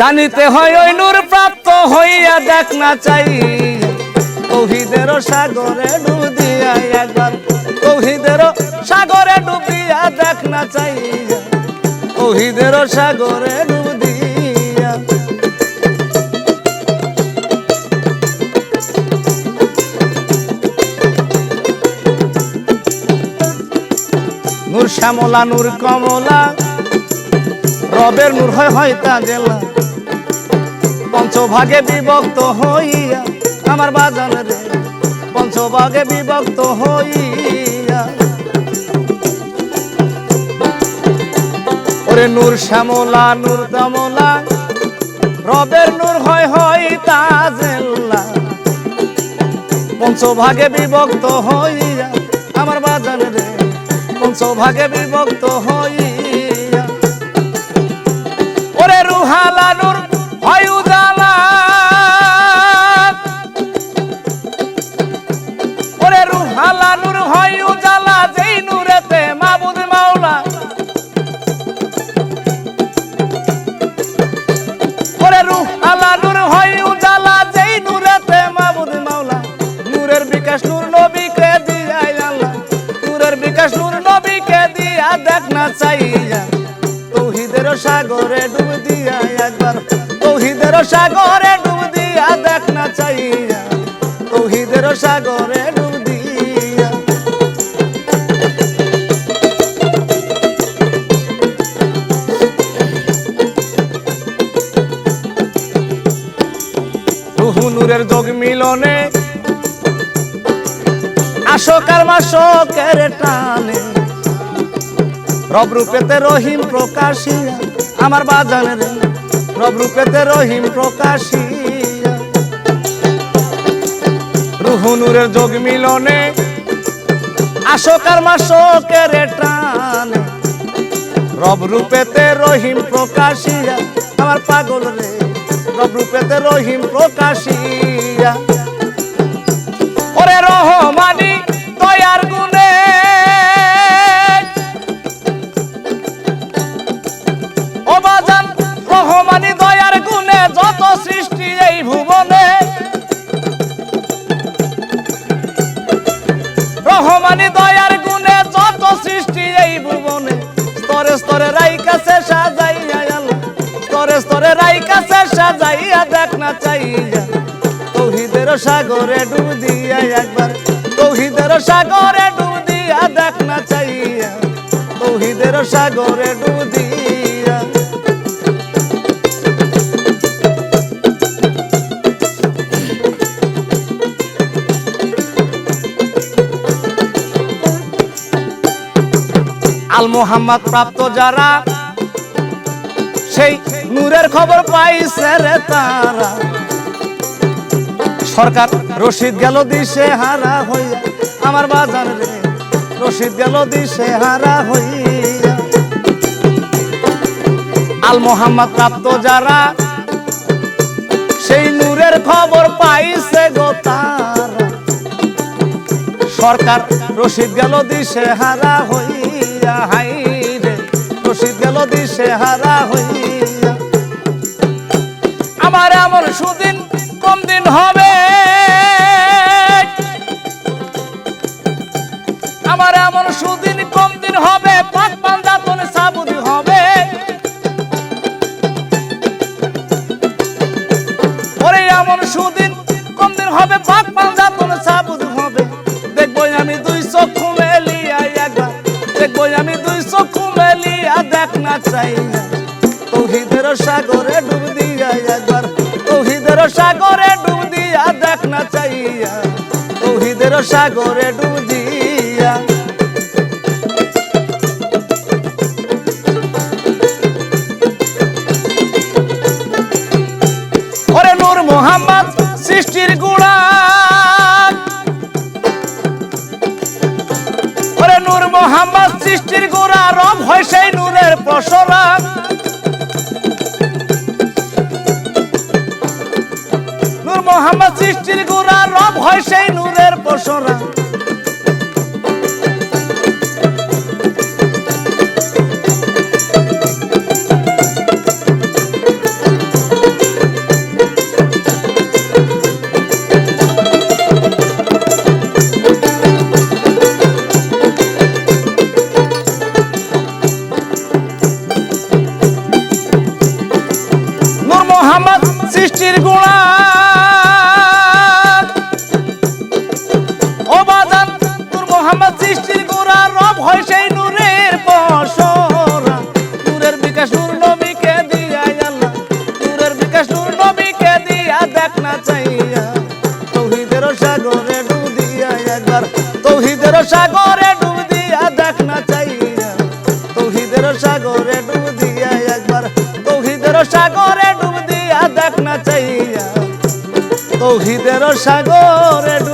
জানিতে হয় ওই নূর প্রাপ্ত হইয়া দেখ না চাই। তৌহিদের সাগরে ডুব দিয়া একবার। তৌহিদের সাগরে ডুবিয়া দেখ না চাই। তৌহিদের সাগরে নূর শ্যামলা, নূর কমলা, রবের নূর হয় হয় তা জেলা। পঞ্চভাগে বিভক্ত হইয়া, আমার বাজান রে পঞ্চভাগে বিভক্ত হইয়া। ওরে নূর শ্যামলা, নূর কমলা রবের নূর হয় হয় তা জেলা। পঞ্চভাগে বিভক্ত হইয়া, আমার বাজান রে পঞ্চভাগে বিভক্ত হইয়া। ওরে রুহালা, নূর রুহালা নূর হয় উজালা, যেই নূরেতে মাবুদ মাওলা। ওরে রুহালা নূর হয় উজালা, যেই নূরেতে মাবুদ মাওলা। নূরের বিকাশ নূর নবীকে দিয়া আল্লাহ। নূরের বিকাশ নূর নবীকে দিয়া দেখ না চাইয়া। তৌহিদের সাগরে ডুব দিয়া একবার। তৌহিদের সাগরে যোগ মিলনে। আশোকার মাসকের টানে। রব রূপেতে রহিম প্রকাশিয়া, আমার বাজান রে। রব রূপেতে রহিম প্রকাশিয়া। রুহু নূরের যোগ মিলনে। আশোকার মাসকের টানে। রব রূপেতে রহিম প্রকাশিয়া, আমার পাগল রে। রব রূপেতে রহিম প্রকাশিয়া। ওরে রহমানি, দয়ার গুণে। ও বাজান, রহমানি, দয়ার গুণে যত সৃষ্টি এই ভুবনে। রহমানি, দয়ার যত সৃষ্টি এই ভুবনে। স্তরে স্তরে রাই কাছে সাজাইয়া স্তরে স্তরে রাই কাছে সাজাইয়া দেখ না চাইয়া। সাগরে ডুব দিয়া একবার। তৌহিদের সাগরে ডুব দিয়া দেখ না চাইয়া। তৌহিদের সাগরে ডুব দিয়া। আল মোহাম্মদ প্রাপ্ত যারা, সেই নূরের খবর পাইছে রে তারা। সরকার, রশিদ গেল দিশে হারা হইয়া, আমার বাজার রে, রশিদ গেল দিশে হারা হইয়া। আল মোহাম্মদ প্রাপ্ত যারা, সেই নূরের খবর পাইছে গো তারা। সরকার, রশিদ গেল দিশে হারা হইয়া, হাই রে, রশিদ গেল দিশে হারা হইয়া। আমার এমন সুদিন এমন সুদিন, কোন দিন হবে পাক কোন সাবুদ হবে। দেখব আমি দুই চক্ষু মেলিয়া একবার। দেখব আমি দুই চক্ষু মেলিয়া, দেখ না চাই সাগরে ডুব দিয়া একবার। সাগরে ডুব দিয়া, দেখ না চাইয়া সাগরে ডুব দিয়া মোহাম্মদ সৃষ্টির গোড়া রব হয় সেই নূরের প্রসরা নূর মোহাম্মদ সৃষ্টির গোড়া রব হয় সেই নূরের প্রসরা সৃষ্টির গোড়া সাগরে ডুব দিয়া একবার। চাইয়া। তৌহিদের সাগরে ডুব দিয়া একবার। তৌহিদের সাগরে তৌহিদের সাগরে